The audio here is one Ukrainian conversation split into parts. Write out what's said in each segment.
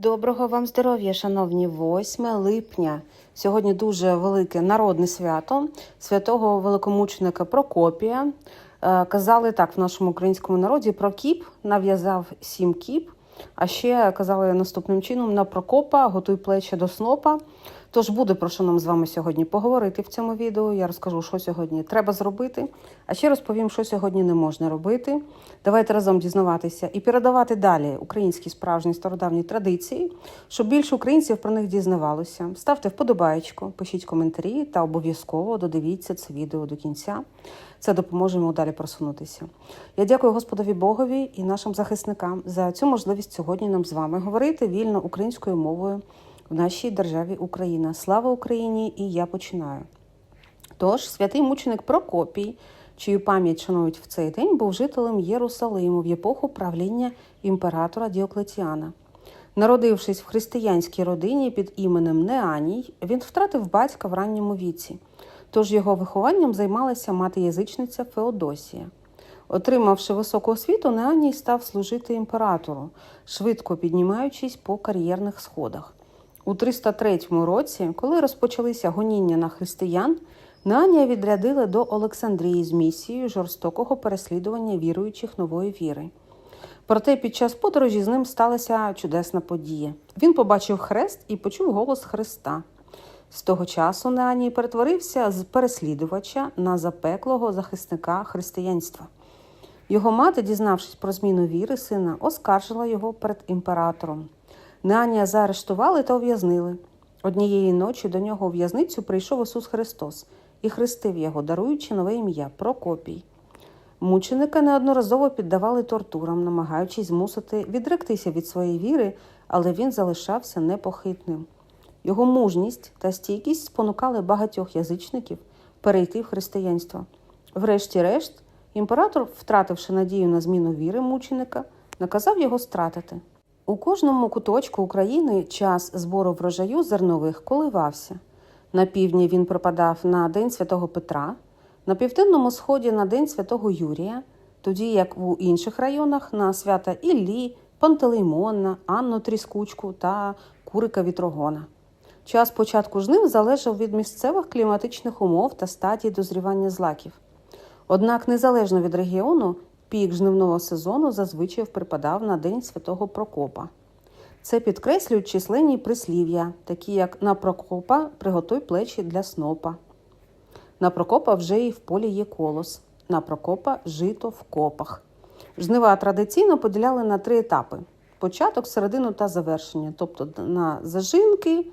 Доброго вам здоров'я, шановні, 8 липня. Сьогодні дуже велике народне свято святого великомученика Прокопія. Е, Казали так в нашому українському народі про кіп нав'язав сім кіп. А ще казали наступним чином на Прокопа, готуй плечі до снопа. Тож буде про що нам з вами сьогодні поговорити в цьому відео. Я розкажу, що сьогодні треба зробити, а ще розповім, що сьогодні не можна робити. Давайте разом дізнаватися і передавати далі українські справжні стародавні традиції, щоб більше українців про них дізнавалося. Ставте вподобаєчку, пишіть коментарі та обов'язково додивіться це відео до кінця. Це допоможе йому далі просунутися. Я дякую Господові Богові і нашим захисникам за цю можливість сьогодні нам з вами говорити вільно українською мовою в нашій державі Україна. Слава Україні! І я починаю. Тож, святий мученик Прокопій, чию пам'ять шанують в цей день, був жителем Єрусалиму в епоху правління імператора Діоклетіана. Народившись в християнській родині під іменем Неаній, він втратив батька в ранньому віці. Тож його вихованням займалася мати-язичниця Феодосія. Отримавши високу освіту, Неаній став служити імператору, швидко піднімаючись по кар'єрних сходах. У 303 році, коли розпочалися гоніння на християн, Неанія відрядили до Олександрії з місією жорстокого переслідування віруючих нової віри. Проте під час подорожі з ним сталася чудесна подія. Він побачив хрест і почув голос Христа. З того часу Неаній перетворився з переслідувача на запеклого захисника християнства. Його мати, дізнавшись про зміну віри сина, оскаржила його перед імператором. Неанія заарештували та ув'язнили. Однієї ночі до нього у в'язницю прийшов Ісус Христос і хрестив його, даруючи нове ім'я Прокопій. Мученика неодноразово піддавали тортурам, намагаючись змусити відректися від своєї віри, але він залишався непохитним. Його мужність та стійкість спонукали багатьох язичників перейти в християнство. Врешті-решт, імператор, втративши надію на зміну віри мученика, наказав його стратити. У кожному куточку України час збору врожаю зернових коливався. На півдні він припадав на День Святого Петра, на південному сході на День Святого Юрія, тоді як у інших районах на свята Іллі, Пантелеймона, Анну Тріскучку та Курика Вітрогона. Час початку жнив залежав від місцевих кліматичних умов та стадії дозрівання злаків. Однак, незалежно від регіону, пік жнивного сезону зазвичай припадав на День Святого Прокопа. Це підкреслюють численні прислів'я, такі як на Прокопа приготуй плечі для снопа. На Прокопа вже і в полі є колос, на Прокопа жито в копах. Жнива традиційно поділяли на три етапи: початок, середину та завершення, тобто на зажинки,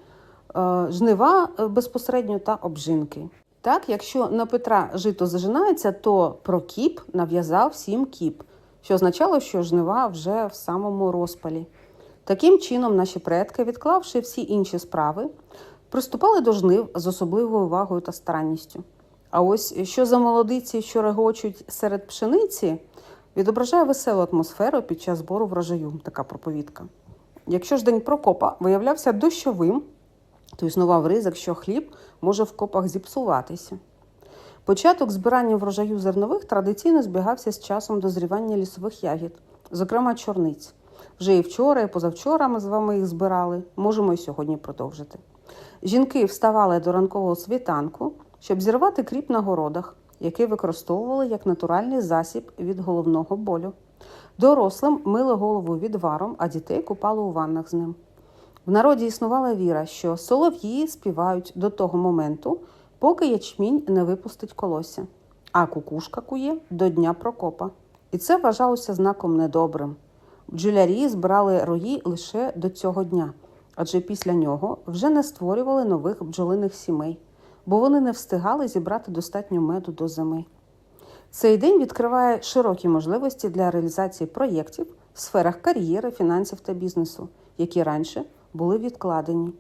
е, жнива е, безпосередньо та обжинки. Так, якщо на Петра жито зажинається, то Прокіп нав'язав сім кіп, що означало, що жнива вже в самому розпалі. Таким чином, наші предки, відклавши всі інші справи, приступали до жнив з особливою увагою та старанністю. А ось що за молодиці, що регочуть серед пшениці, відображає веселу атмосферу під час збору врожаю, така проповідка. Якщо ж день Прокопа виявлявся дощовим, то існував ризик, що хліб може в копах зіпсуватися. Початок збирання врожаю зернових традиційно збігався з часом дозрівання лісових ягід, зокрема чорниць. Вже і вчора, і позавчора ми з вами їх збирали, можемо і сьогодні продовжити. Жінки вставали до ранкового світанку, щоб зірвати кріп на городах, який використовували як натуральний засіб від головного болю. Дорослим мили голову відваром, а дітей купали у ваннах з ним. В народі існувала віра, що солов'ї співають до того моменту, поки ячмінь не випустить колосся, а кукушка кує до Дня Прокопа. І це вважалося знаком недобрим. Бджолярі збирали рої лише до цього дня, адже після нього вже не створювали нових бджолиних сімей, бо вони не встигали зібрати достатньо меду до зими. Цей день відкриває широкі можливості для реалізації проєктів в сферах кар'єри, фінансів та бізнесу, які раніше були відкладені.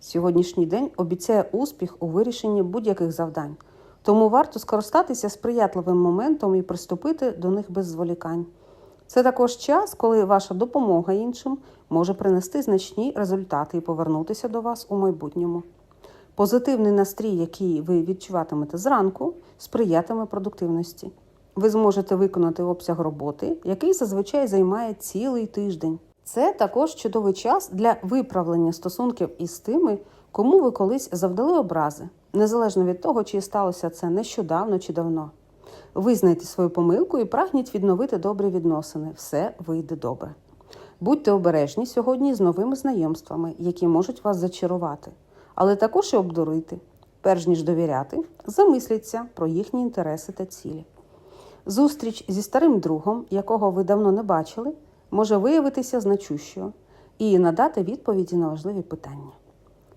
Сьогоднішній день обіцяє успіх у вирішенні будь-яких завдань, тому варто скористатися сприятливим моментом і приступити до них без зволікань. Це також час, коли ваша допомога іншим може принести значні результати і повернутися до вас у майбутньому. Позитивний настрій, який ви відчуватимете зранку, сприятиме продуктивності. Ви зможете виконати обсяг роботи, який зазвичай займає цілий тиждень. Це також чудовий час для виправлення стосунків із тими, кому ви колись завдали образи, незалежно від того, чи сталося це нещодавно чи давно. Визнайте свою помилку і прагніть відновити добрі відносини. Все вийде добре. Будьте обережні сьогодні з новими знайомствами, які можуть вас зачарувати, але також і обдурити. Перш ніж довіряти, замисліться про їхні інтереси та цілі. Зустріч зі старим другом, якого ви давно не бачили, може виявитися значущою і надати відповіді на важливі питання.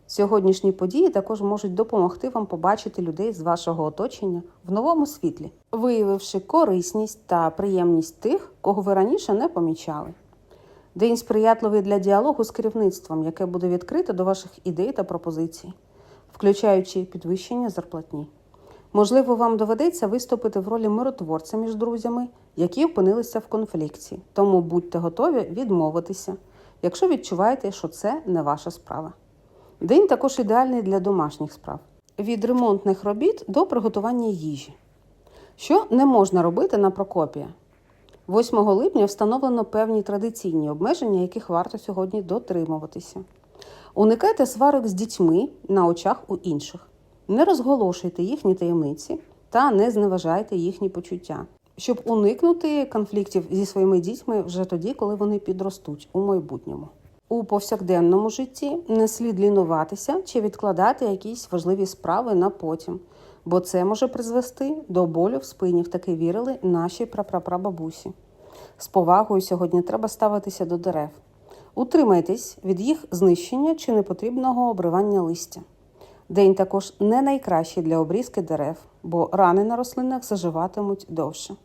Сьогоднішні події також можуть допомогти вам побачити людей з вашого оточення в новому світлі, виявивши корисність та приємність тих, кого ви раніше не помічали. День сприятливий для діалогу з керівництвом, яке буде відкрите до ваших ідей та пропозицій, включаючи підвищення зарплатні. Можливо, вам доведеться виступити в ролі миротворця між друзями, які опинилися в конфлікті. Тому будьте готові відмовитися, якщо відчуваєте, що це не ваша справа. День також ідеальний для домашніх справ від ремонтних робіт до приготування їжі. Що не можна робити на Прокопія? 8 липня встановлено певні традиційні обмеження, яких варто сьогодні дотримуватися. Уникайте сварок з дітьми на очах у інших. Не розголошуйте їхні таємниці та не зневажайте їхні почуття, щоб уникнути конфліктів зі своїми дітьми вже тоді, коли вони підростуть у майбутньому. У повсякденному житті не слід лінуватися чи відкладати якісь важливі справи на потім, бо це може призвести до болю в спині, в таки вірили наші прапрапрабабусі. З повагою сьогодні треба ставитися до дерев. Утримайтесь від їх знищення чи непотрібного обривання листя. День також не найкращий для обрізки дерев, бо рани на рослинах заживатимуть довше.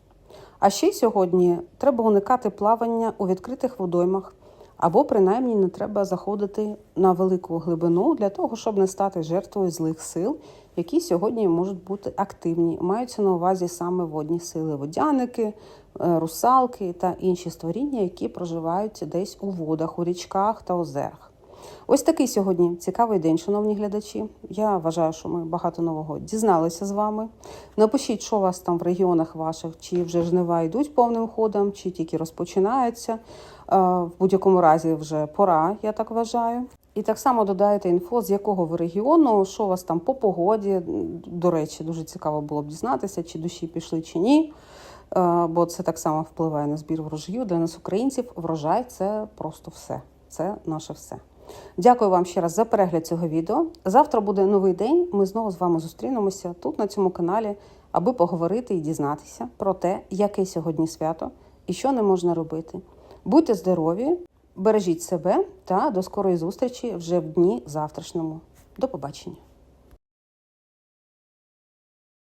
А ще й сьогодні треба уникати плавання у відкритих водоймах, або принаймні не треба заходити на велику глибину для того, щоб не стати жертвою злих сил, які сьогодні можуть бути активні. Маються на увазі саме водні сили, водяники, е, русалки та інші створіння, які проживають десь у водах, у річках та озерах. Ось такий сьогодні цікавий день, шановні глядачі. Я вважаю, що ми багато нового дізналися з вами. Напишіть, що у вас там в регіонах ваших, чи вже жнива йдуть повним ходом, чи тільки розпочинаються. Е, В будь-якому разі вже пора, я так вважаю. І так само додаєте інфо, з якого ви регіону, що у вас там по погоді. До речі, дуже цікаво було б дізнатися, чи душі пішли, чи ні. Е, Бо це так само впливає на збір врожаю. Для нас, українців, врожай це просто все. Це наше все. Дякую вам ще раз за перегляд цього відео. Завтра буде новий день. Ми знову з вами зустрінемося тут, на цьому каналі, аби поговорити і дізнатися про те, яке сьогодні свято і що не можна робити. Будьте здорові, бережіть себе та до скорої зустрічі вже в дні завтрашньому. До побачення.